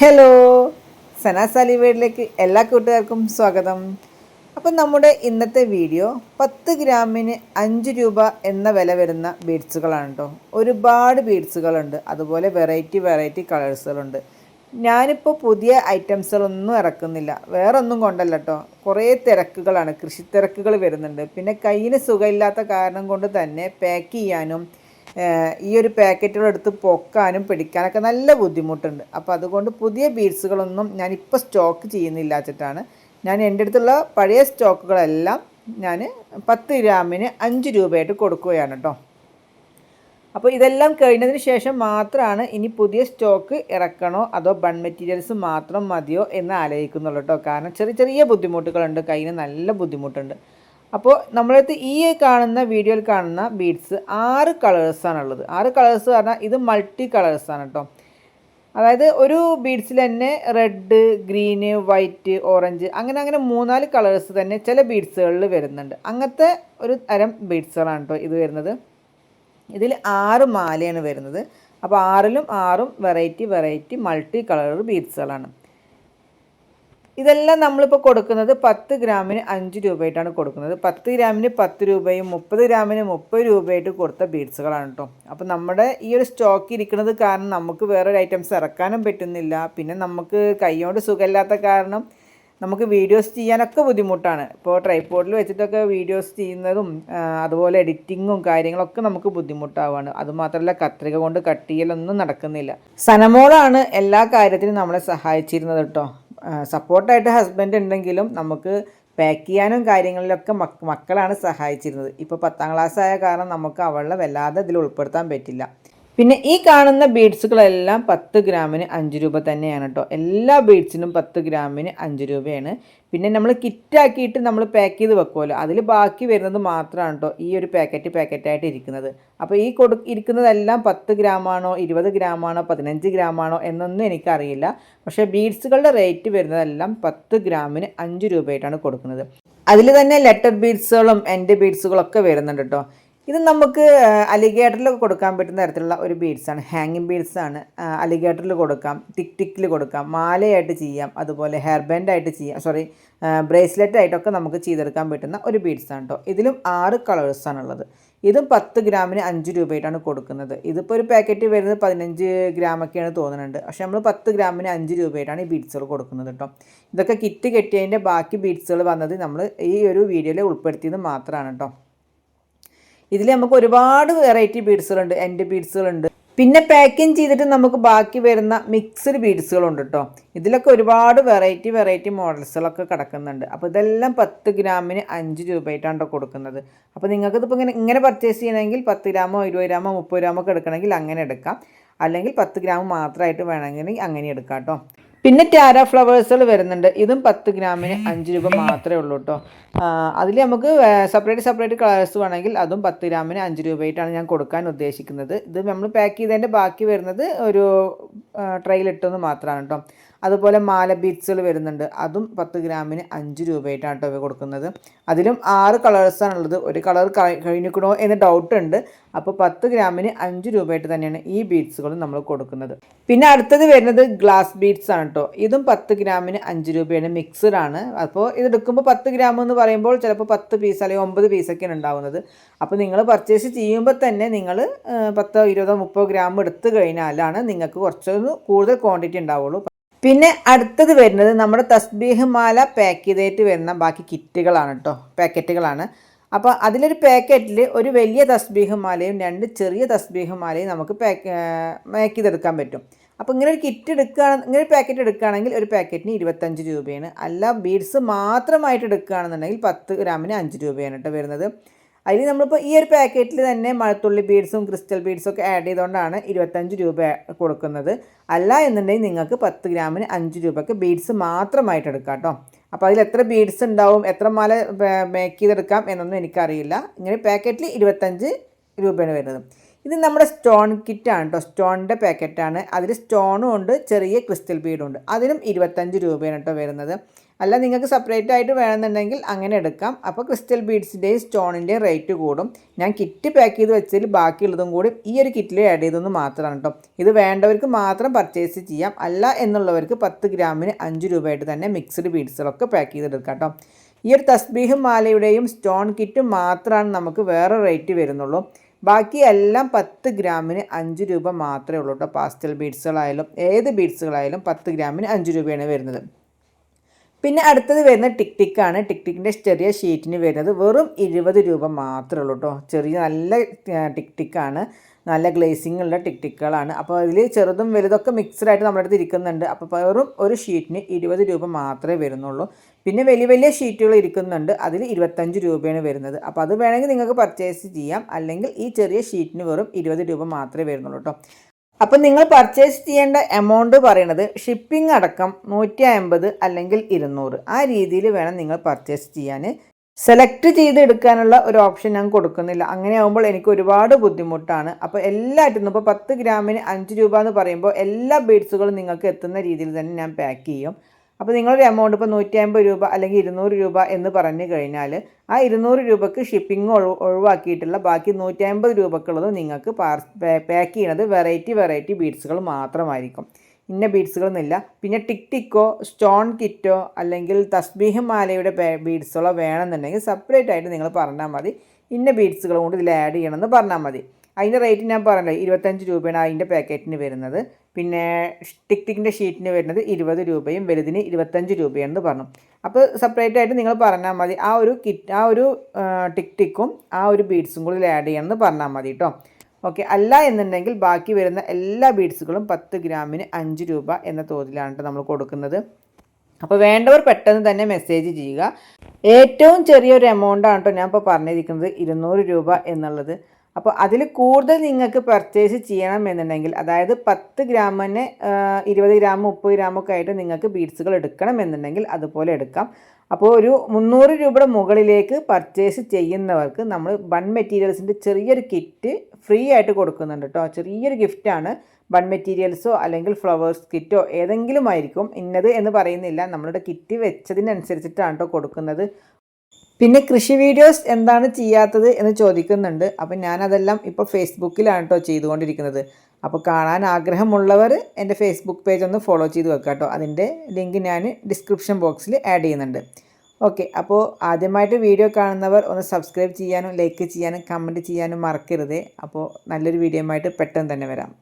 Hello. സനാസാലി വേഡിലേക്ക് എല്ലാ കൂട്ടുകാർക്കും സ്വാഗതം. അപ്പം നമ്മുടെ ഇന്നത്തെ വീഡിയോ പത്ത് ഗ്രാമിന് അഞ്ച് രൂപ എന്ന വില വരുന്ന ബീഡ്സുകളാണ് കേട്ടോ ഒരുപാട് ബീഡ്സുകളുണ്ട്. അതുപോലെ വെറൈറ്റി വെറൈറ്റി കളേഴ്സുകളുണ്ട്. ഞാനിപ്പോൾ പുതിയ ഐറ്റംസുകളൊന്നും ഇറക്കുന്നില്ല. വേറെ ഒന്നും കൊണ്ടല്ല കേട്ടോ കുറേ തിരക്കുകളാണ്. കൃഷി തിരക്കുകൾ വരുന്നുണ്ട്. പിന്നെ കയ്യിന് സുഖമില്ലാത്ത കാരണം കൊണ്ട് തന്നെ പാക്ക് ചെയ്യാനും ഈ ഒരു പാക്കറ്റുകൾ എടുത്ത് പൊക്കാനും പിടിക്കാനൊക്കെ നല്ല ബുദ്ധിമുട്ടുണ്ട്. അപ്പോൾ അതുകൊണ്ട് പുതിയ ബീഡ്സുകളൊന്നും ഞാൻ ഇപ്പോൾ സ്റ്റോക്ക് ചെയ്യുന്നില്ല വെച്ചിട്ടാണ് ഞാൻ എന്റെ അടുത്തുള്ള പഴയ സ്റ്റോക്കുകളെല്ലാം ഞാൻ പത്ത് ഗ്രാമിന് അഞ്ച് രൂപയായിട്ട് കൊടുക്കുകയാണ് കേട്ടോ. അപ്പോൾ ഇതെല്ലാം കഴിഞ്ഞതിന് ശേഷം മാത്രമാണ് ഇനി പുതിയ സ്റ്റോക്ക് ഇറക്കണോ അതോ ബൺ മെറ്റീരിയൽസ് മാത്രം മതിയോ എന്ന് ആലോചിക്കുന്നുള്ളൂ കേട്ടോ. കാരണം ചെറിയ ചെറിയ ബുദ്ധിമുട്ടുകളുണ്ട് കയ്യിന് നല്ല ബുദ്ധിമുട്ടുണ്ട്. അപ്പോൾ നമ്മളടുത്ത് ഈ കാണുന്ന വീഡിയോയിൽ കാണുന്ന ബീഡ്സ് ആറ് കളേഴ്സാണുള്ളത് ആറ് കളേഴ്സ് പറഞ്ഞാൽ ഇത് മൾട്ടി കളേഴ്സാണ് കേട്ടോ അതായത് ഒരു ബീഡ്സിൽ തന്നെ റെഡ് ഗ്രീന് വൈറ്റ് ഓറഞ്ച് അങ്ങനെ അങ്ങനെ മൂന്നാൽ കളേഴ്സ് തന്നെ ചില ബീഡ്സുകളിൽ വരുന്നുണ്ട്. അങ്ങനത്തെ ഒരു തരം ബീഡ്സുകളാണ് കേട്ടോ ഇത് വരുന്നത്. ഇതിൽ ആറ് മാലയാണ് വരുന്നത്. അപ്പോൾ ആറിലും ആറും വെറൈറ്റി വെറൈറ്റി മൾട്ടി കളർ ബീഡ്സുകളാണ് ഇതെല്ലാം നമ്മളിപ്പോൾ കൊടുക്കുന്നത് പത്ത് ഗ്രാമിന് അഞ്ച് രൂപയായിട്ടാണ് കൊടുക്കുന്നത്. പത്ത് ഗ്രാമിന് പത്ത് രൂപയും മുപ്പത് ഗ്രാമിന് മുപ്പത് രൂപയായിട്ട് കൊടുത്ത ബീഡ്സുകളാണ് കേട്ടോ അപ്പോൾ നമ്മുടെ ഈ ഒരു സ്റ്റോക്ക് ഇരിക്കുന്നത് കാരണം നമുക്ക് വേറൊരു ഐറ്റംസ് ഇറക്കാനും പറ്റുന്നില്ല. പിന്നെ നമുക്ക് കൈകൊണ്ട് സുഖമില്ലാത്ത കാരണം നമുക്ക് വീഡിയോസ് ചെയ്യാനൊക്കെ ബുദ്ധിമുട്ടാണ്. ഇപ്പോൾ ട്രൈപ്പോർഡിൽ വെച്ചിട്ടൊക്കെ വീഡിയോസ് ചെയ്യുന്നതും അതുപോലെ എഡിറ്റിങ്ങും കാര്യങ്ങളൊക്കെ നമുക്ക് ബുദ്ധിമുട്ടാവുകയാണ് അതുമാത്രമല്ല കത്രിക കൊണ്ട് കട്ട് ചെയ്യലൊന്നും നടക്കുന്നില്ല. സനമോളാണ് എല്ലാ കാര്യത്തിനും നമ്മളെ സഹായിച്ചിരുന്നത് കേട്ടോ സപ്പോർട്ടായിട്ട് ഹസ്ബൻഡ് ഉണ്ടെങ്കിലും നമുക്ക് പാക്ക് ചെയ്യാനും കാര്യങ്ങളിലൊക്കെ മക്ക മക്കളാണ് സഹായിച്ചിരുന്നത്. ഇപ്പോൾ പത്താം ക്ലാസ് ആയ കാരണം നമുക്ക് അവളെ വല്ലാതെ ഇതിൽ ഉൾപ്പെടുത്താൻ പറ്റില്ല. പിന്നെ ഈ കാണുന്ന ബീഡ്സുകളെല്ലാം പത്ത് ഗ്രാമിന് അഞ്ച് രൂപ തന്നെയാണ് കേട്ടോ എല്ലാ ബീഡ്സിനും പത്ത് ഗ്രാമിന് അഞ്ച് രൂപയാണ്. പിന്നെ നമ്മൾ കിറ്റാക്കിയിട്ട് നമ്മൾ പാക്ക് ചെയ്ത് വെക്കുമല്ലോ അതിൽ ബാക്കി വരുന്നത് മാത്രമാണ് കേട്ടോ ഈ ഒരു പാക്കറ്റ് പാക്കറ്റായിട്ട് ഇരിക്കുന്നത്. അപ്പോൾ ഈ കൊടു ഇരിക്കുന്നതെല്ലാം പത്ത് ഗ്രാമാണോ ഇരുപത് ഗ്രാമാണോ പതിനഞ്ച് ഗ്രാമാണോ എന്നൊന്നും എനിക്കറിയില്ല. പക്ഷേ ബീഡ്സുകളുടെ റേറ്റ് വരുന്നതെല്ലാം പത്ത് ഗ്രാമിന് അഞ്ച് രൂപയായിട്ടാണ് കൊടുക്കുന്നത്. അതിൽ തന്നെ ലെറ്റർ ബീഡ്സുകളും എന്റെ ബീഡ്സുകളൊക്കെ വരുന്നുണ്ട് കേട്ടോ ഇത് നമുക്ക് അലിഗേറ്ററിൽ കൊടുക്കാൻ പറ്റുന്ന തരത്തിലുള്ള ഒരു ബീഡ്സാണ് ഹാങ്ങിങ് ബീഡ്സാണ് അലിഗേറ്ററിൽ കൊടുക്കാം ടിക് ടിക്കിൽ കൊടുക്കാം മാലയായിട്ട് ചെയ്യാം അതുപോലെ ഹെയർ ബാൻഡായിട്ട് ചെയ്യാം സോറി ബ്രേസ്ലെറ്റ് ആയിട്ടൊക്കെ നമുക്ക് ചെയ്തെടുക്കാൻ പറ്റുന്ന ഒരു ബീഡ്സാണ് കേട്ടോ ഇതിലും ആറ് കളേഴ്സാണ് ഉള്ളത്. ഇതും പത്ത് ഗ്രാമിന് അഞ്ച് രൂപയായിട്ടാണ് കൊടുക്കുന്നത്. ഇതിപ്പോൾ ഒരു പാക്കറ്റ് വരുന്നത് പതിനഞ്ച് ഗ്രാമൊക്കെയാണ് തോന്നുന്നുണ്ട്. പക്ഷെ നമ്മൾ പത്ത് ഗ്രാമിന് അഞ്ച് രൂപയായിട്ടാണ് ഈ ബീഡ്സുകൾ കൊടുക്കുന്നത് കേട്ടോ ഇതൊക്കെ കിറ്റ് കെട്ടിയതിന്റെ ബാക്കി ബീഡ്സുകൾ വന്നത് നമ്മൾ ഈ ഒരു വീഡിയോയിൽ ഉൾപ്പെടുത്തിയത് മാത്രമാണ് കേട്ടോ ഇതിൽ നമുക്ക് ഒരുപാട് വെറൈറ്റി ബീഡ്സുകളുണ്ട് എന്റെ ബീഡ്സുകളുണ്ട് പിന്നെ പാക്കിങ് ചെയ്തിട്ട് നമുക്ക് ബാക്കി വരുന്ന മിക്സ്ഡ് ബീഡ്സുകളുണ്ട് കേട്ടോ ഇതിലൊക്കെ ഒരുപാട് വെറൈറ്റി വെറൈറ്റി മോഡൽസുകളൊക്കെ കിടക്കുന്നുണ്ട്. അപ്പോൾ ഇതെല്ലാം പത്ത് ഗ്രാമിന് അഞ്ച് രൂപയായിട്ടാണ് കൊടുക്കുന്നത്. അപ്പോൾ നിങ്ങൾക്ക് ഇതിപ്പോൾ ഇങ്ങനെ ഇങ്ങനെ പർച്ചേസ് ചെയ്യണമെങ്കിൽ പത്ത് ഗ്രാമോ ഇരുപത് ഗ്രാമോ മുപ്പത് ഗ്രാമോ ഒക്കെ എടുക്കണമെങ്കിൽ അങ്ങനെ എടുക്കാം. അല്ലെങ്കിൽ പത്ത് ഗ്രാം മാത്രമായിട്ട് വേണമെങ്കിൽ അങ്ങനെ എടുക്കാം കേട്ടോ പിന്നെ ടാര ഫ്ലവേഴ്സുകൾ വരുന്നുണ്ട്. ഇതും പത്ത് ഗ്രാമിന് അഞ്ച് രൂപ മാത്രമേ ഉള്ളൂ കേട്ടോ അതിൽ നമുക്ക് സെപ്പറേറ്റ് സെപ്പറേറ്റ് കളേഴ്സ് വേണമെങ്കിൽ അതും പത്ത് ഗ്രാമിന് അഞ്ച് രൂപയായിട്ടാണ് ഞാൻ കൊടുക്കാൻ ഉദ്ദേശിക്കുന്നത്. ഇത് നമ്മൾ പാക്ക് ചെയ്തതിന്റെ ബാക്കി വരുന്നത് ഒരു ട്രെയിലിട്ടെന്ന് മാത്രമാണ് കേട്ടോ അതുപോലെ മാല ബീഡ്സുകൾ വരുന്നുണ്ട്. അതും പത്ത് ഗ്രാമിന് അഞ്ച് രൂപയായിട്ടാണ് കേട്ടോ ഇവ കൊടുക്കുന്നത്. അതിലും ആറ് കളേഴ്സാണ് ഉള്ളത്. ഒരു കളർ കഴിഞ്ഞിക്കണോ എന്ന് ഡൗട്ട് ഉണ്ട്. അപ്പോൾ പത്ത് ഗ്രാമിന് അഞ്ച് രൂപയായിട്ട് തന്നെയാണ് ഈ ബീഡ്സുകളും നമ്മൾ കൊടുക്കുന്നത്. പിന്നെ അടുത്തത് വരുന്നത് ഗ്ലാസ് ബീഡ്സ് ആണ് കേട്ടോ. ഇതും പത്ത് ഗ്രാമിന് അഞ്ച് രൂപയാണ് മിക്സഡ് ആണ്. അപ്പോൾ ഇത് എടുക്കുമ്പോൾ പത്ത് ഗ്രാം എന്ന് പറയുമ്പോൾ ചിലപ്പോൾ പത്ത് പീസ് അല്ലെങ്കിൽ ഒമ്പത് പീസൊക്കെയാണ് ഉണ്ടാവുന്നത്. അപ്പോൾ നിങ്ങൾ പർച്ചേസ് ചെയ്യുമ്പോൾ തന്നെ നിങ്ങൾ പത്തോ ഇരുപതോ മുപ്പതോ ഗ്രാം എടുത്തു കഴിഞ്ഞാലാണ് നിങ്ങൾക്ക് കുറച്ചൊന്ന് കൂടുതൽ ക്വാണ്ടിറ്റി ഉണ്ടാവുള്ളൂ. പിന്നെ അടുത്തത് വരുന്നത് നമ്മുടെ തസ്ബീഹ് മാല പാക്ക് ചെയ്തിട്ട് വരുന്ന ബാക്കി കിറ്റുകളാണ് കേട്ടോ പാക്കറ്റുകളാണ്. അപ്പോൾ അതിലൊരു പാക്കറ്റിൽ ഒരു വലിയ തസ്ബീഹ് മാലയും രണ്ട് ചെറിയ തസ്ബീഹ് മാലയും നമുക്ക് പാക്ക് പാക്ക് ചെയ്തെടുക്കാൻ പറ്റും. അപ്പോൾ ഇങ്ങനെ ഒരു കിറ്റ് എടുക്കുകയാണ് ഇങ്ങനെ ഒരു പാക്കറ്റ് എടുക്കുകയാണെങ്കിൽ ഒരു പാക്കറ്റിന് ഇരുപത്തഞ്ച് രൂപയാണ്. അല്ല ബീഡ്സ് മാത്രമായിട്ട് എടുക്കുകയാണെന്നുണ്ടെങ്കിൽ പത്ത് ഗ്രാമിന് അഞ്ച് രൂപയാണ് കേട്ടോ വരുന്നത്. അതിൽ നമ്മളിപ്പോൾ ഈ ഒരു പാക്കറ്റിൽ തന്നെ മഴത്തുള്ളി ബീഡ്സും ക്രിസ്റ്റൽ ബീഡ്സും ഒക്കെ ആഡ് ചെയ്തുകൊണ്ടാണ് ഇരുപത്തഞ്ച് രൂപ കൊടുക്കുന്നത്. അല്ല എന്നുണ്ടെങ്കിൽ നിങ്ങൾക്ക് പത്ത് ഗ്രാമിന് അഞ്ച് രൂപയ്ക്ക് ബീഡ്സ് മാത്രമായിട്ട് എടുക്കാം കേട്ടോ. അപ്പോൾ അതിൽ എത്ര ബീഡ്സ് ഉണ്ടാവും എത്ര മാല മേക്ക് ചെയ്തെടുക്കാം എന്നൊന്നും എനിക്കറിയില്ല. ഇങ്ങനെ പാക്കറ്റിൽ ഇരുപത്തഞ്ച് രൂപയാണ് വരുന്നത്. ഇത് നമ്മുടെ സ്റ്റോൺ കിറ്റാണ് കേട്ടോ. സ്റ്റോണിന്റെ പാക്കറ്റാണ്. അതിൽ സ്റ്റോണും ഉണ്ട് ചെറിയ ക്രിസ്റ്റൽ ബീഡും ഉണ്ട്. അതിനും ഇരുപത്തഞ്ച് രൂപയാണ് കേട്ടോ വരുന്നത്. അല്ല നിങ്ങൾക്ക് സെപ്പറേറ്റ് ആയിട്ട് വേണമെന്നുണ്ടെങ്കിൽ അങ്ങനെ എടുക്കാം. അപ്പോൾ ക്രിസ്റ്റൽ ബീഡ്സിന്റെയും സ്റ്റോണിന്റെയും റേറ്റ് കൂടും. ഞാൻ കിറ്റ് പാക്ക് ചെയ്ത് വെച്ചതിൽ ബാക്കിയുള്ളതും കൂടി ഈ ഒരു കിറ്റിൽ ആഡ് ചെയ്തെന്ന് മാത്രമാണ് കേട്ടോ ഇത് വേണ്ടവർക്ക് മാത്രം പർച്ചേസ് ചെയ്യാം. അല്ല എന്നുള്ളവർക്ക് പത്ത് ഗ്രാമിന് അഞ്ച് രൂപയായിട്ട് തന്നെ മിക്സ്ഡ് ബീഡ്സുകളൊക്കെ പാക്ക് ചെയ്തെടുക്കാം കേട്ടോ ഈ ഒരു തസ്ബീഹ് മാലയുടെയും സ്റ്റോൺ കിറ്റും മാത്രമാണ് നമുക്ക് വേറെ റേറ്റ് വരുന്നുള്ളൂ. ബാക്കി എല്ലാം പത്ത് ഗ്രാമിന് അഞ്ച് രൂപ മാത്രമേ ഉള്ളൂ കേട്ടോ പാസ്റ്റൽ ബീഡ്സുകളായാലും ഏത് ബീഡ്സുകളായാലും പത്ത് ഗ്രാമിന് അഞ്ച് രൂപയാണ് വരുന്നത്. പിന്നെ അടുത്തത് വരുന്നത് ടിക് ടിക്കാണ് ടിക് ടിക്കിന്റെ ചെറിയ ഷീറ്റിന് വരുന്നത് വെറും ഇരുപത് രൂപ മാത്രമേ ഉള്ളൂ കേട്ടോ ചെറിയ നല്ല ടിക് ടിക്കാണ് നല്ല ഗ്ലേസിംഗ് ഉള്ള ടിക് ടിക്കുകളാണ്. അപ്പോൾ അതിൽ ചെറുതും വലുതൊക്കെ മിക്സഡായിട്ട് നമ്മുടെ അടുത്ത് ഇരിക്കുന്നുണ്ട്. അപ്പോൾ വെറും ഒരു ഷീറ്റിന് ഇരുപത് രൂപ മാത്രമേ വരുന്നുള്ളൂ. പിന്നെ വലിയ വലിയ ഷീറ്റുകൾ ഇരിക്കുന്നുണ്ട്. അതിൽ ഇരുപത്തഞ്ച് രൂപയാണ് വരുന്നത്. അപ്പോൾ അത് വേണമെങ്കിൽ നിങ്ങൾക്ക് പർച്ചേസ് ചെയ്യാം. അല്ലെങ്കിൽ ഈ ചെറിയ ഷീറ്റിന് വെറും ഇരുപത് രൂപ മാത്രമേ വരുന്നുള്ളൂ കേട്ടോ അപ്പം നിങ്ങൾ പർച്ചേസ് ചെയ്യേണ്ട എമൗണ്ട് പറയണത് ഷിപ്പിംഗ് അടക്കം നൂറ്റി അമ്പത് അല്ലെങ്കിൽ ഇരുന്നൂറ്. ആ രീതിയിൽ വേണം നിങ്ങൾ പർച്ചേസ് ചെയ്യാൻ. സെലക്ട് ചെയ്ത് എടുക്കാനുള്ള ഒരു ഓപ്ഷൻ ഞാൻ കൊടുക്കുന്നില്ല. അങ്ങനെ ആകുമ്പോൾ എനിക്ക് ഒരുപാട് ബുദ്ധിമുട്ടാണ്. അപ്പോൾ എല്ലാറ്റിനും ഇപ്പോൾ പത്ത് ഗ്രാമിന് അഞ്ച് രൂപ എന്ന് പറയുമ്പോൾ എല്ലാ ബീഡ്സുകളും നിങ്ങൾക്ക് എത്തുന്ന രീതിയിൽ തന്നെ ഞാൻ പാക്ക് ചെയ്യും. അപ്പോൾ നിങ്ങളൊരു എമൗണ്ട് ഇപ്പോൾ നൂറ്റി അമ്പത് രൂപ അല്ലെങ്കിൽ ഇരുന്നൂറ് രൂപ എന്ന് പറഞ്ഞു കഴിഞ്ഞാൽ ആ ഇരുന്നൂറ് രൂപക്ക് ഷിപ്പിംഗ് ഒഴിവാക്കിയിട്ടുള്ള ബാക്കി നൂറ്റി അമ്പത് രൂപക്കുള്ളത് നിങ്ങൾക്ക് പാക്ക് ചെയ്യുന്നത് വെറൈറ്റി വെറൈറ്റി ബീഡ്സുകൾ മാത്രമായിരിക്കും. ഇന്ന ബീഡ്സുകളൊന്നുമില്ല പിന്നെ ടിക് ടിക്കോ സ്റ്റോൺ കിറ്റോ അല്ലെങ്കിൽ തസ്ബീഹ് മാലയുടെ ബീഡ്സുകളോ വേണമെന്നുണ്ടെങ്കിൽ സെപ്പറേറ്റ് ആയിട്ട് നിങ്ങൾ പറഞ്ഞാൽ മതി. ഇന്ന ബീഡ്സുകൾ കൊണ്ട് ഇതിൽ ആഡ് ചെയ്യണമെന്ന് പറഞ്ഞാൽ മതി. അതിന്റെ റേറ്റ് ഞാൻ പറഞ്ഞല്ലോ ഇരുപത്തഞ്ച് രൂപയാണ് അതിന്റെ പാക്കറ്റിന് വരുന്നത്. പിന്നെ ടിക് ടിക്കിന്റെ ഷീറ്റിന് വരുന്നത് ഇരുപത് രൂപയും വലുതിന് ഇരുപത്തഞ്ച് രൂപയാണെന്ന് പറഞ്ഞു. അപ്പോൾ സെപ്പറേറ്റ് ആയിട്ട് നിങ്ങൾ പറഞ്ഞാൽ മതി. ആ ഒരു കിറ്റ് ആ ഒരു ടിക് ടിക്കും ആ ഒരു ബീഡ്സും കൂടി ആഡ് ചെയ്യണമെന്ന് പറഞ്ഞാൽ മതി കേട്ടോ ഓക്കെ അല്ല എന്നുണ്ടെങ്കിൽ ബാക്കി വരുന്ന എല്ലാ ബീഡ്സുകളും പത്ത് ഗ്രാമിന് അഞ്ച് രൂപ എന്ന തോതിലാണ് നമ്മൾ കൊടുക്കുന്നത്. അപ്പോൾ വേണ്ടവർ പെട്ടെന്ന് തന്നെ മെസ്സേജ് ചെയ്യുക. ഏറ്റവും ചെറിയൊരു എമൗണ്ടാണ് കേട്ടോ ഞാൻ ഇപ്പോൾ പറഞ്ഞിരിക്കുന്നത് ഇരുന്നൂറ് രൂപ എന്നുള്ളത്. അപ്പോൾ അതിൽ കൂടുതൽ നിങ്ങൾക്ക് പർച്ചേസ് ചെയ്യണമെന്നുണ്ടെങ്കിൽ അതായത് പത്ത് ഗ്രാമിന് ഇരുപത് ഗ്രാം മുപ്പത് ഗ്രാമൊക്കെ ആയിട്ട് നിങ്ങൾക്ക് ബീഡ്സുകൾ എടുക്കണം എന്നുണ്ടെങ്കിൽ അതുപോലെ എടുക്കാം. അപ്പോൾ ഒരു മുന്നൂറ് രൂപയുടെ മുകളിലേക്ക് പർച്ചേസ് ചെയ്യുന്നവർക്ക് നമ്മൾ ബൺ മെറ്റീരിയൽസിന്റെ ചെറിയൊരു കിറ്റ് ഫ്രീ ആയിട്ട് കൊടുക്കുന്നുണ്ട് കേട്ടോ ചെറിയൊരു ഗിഫ്റ്റാണ് ബൺ മെറ്റീരിയൽസോ അല്ലെങ്കിൽ ഫ്ലവേഴ്സ് കിറ്റോ ഏതെങ്കിലും ആയിരിക്കും. ഇന്നത് എന്ന് പറയുന്നില്ല. നമ്മളുടെ കിറ്റ് വെച്ചതിനനുസരിച്ചിട്ടാണ് കേട്ടോ കൊടുക്കുന്നത്. പിന്നെ കൃഷി വീഡിയോസ് എന്താണ് ചെയ്യാത്തത് എന്ന് ചോദിക്കുന്നുണ്ട്. അപ്പം ഞാനതെല്ലാം ഇപ്പോൾ ഫേസ്ബുക്കിലാണ് കേട്ടോ ചെയ്തുകൊണ്ടിരിക്കുന്നത്. അപ്പോൾ കാണാൻ ആഗ്രഹമുള്ളവർ എന്റെ ഫേസ്ബുക്ക് പേജ് ഒന്ന് ഫോളോ ചെയ്ത് വെക്കാം കേട്ടോ അതിന്റെ ലിങ്ക് ഞാൻ ഡിസ്ക്രിപ്ഷൻ ബോക്സിൽ ആഡ് ചെയ്യുന്നുണ്ട്. ഓക്കെ അപ്പോൾ ആദ്യമായിട്ട് വീഡിയോ കാണുന്നവർ ഒന്ന് സബ്സ്ക്രൈബ് ചെയ്യാനും ലൈക്ക് ചെയ്യാനും കമന്റ് ചെയ്യാനും മറക്കരുത്. അപ്പോൾ നല്ലൊരു വീഡിയോ ആയിട്ട് പെട്ടെന്ന് തന്നെ വരാം.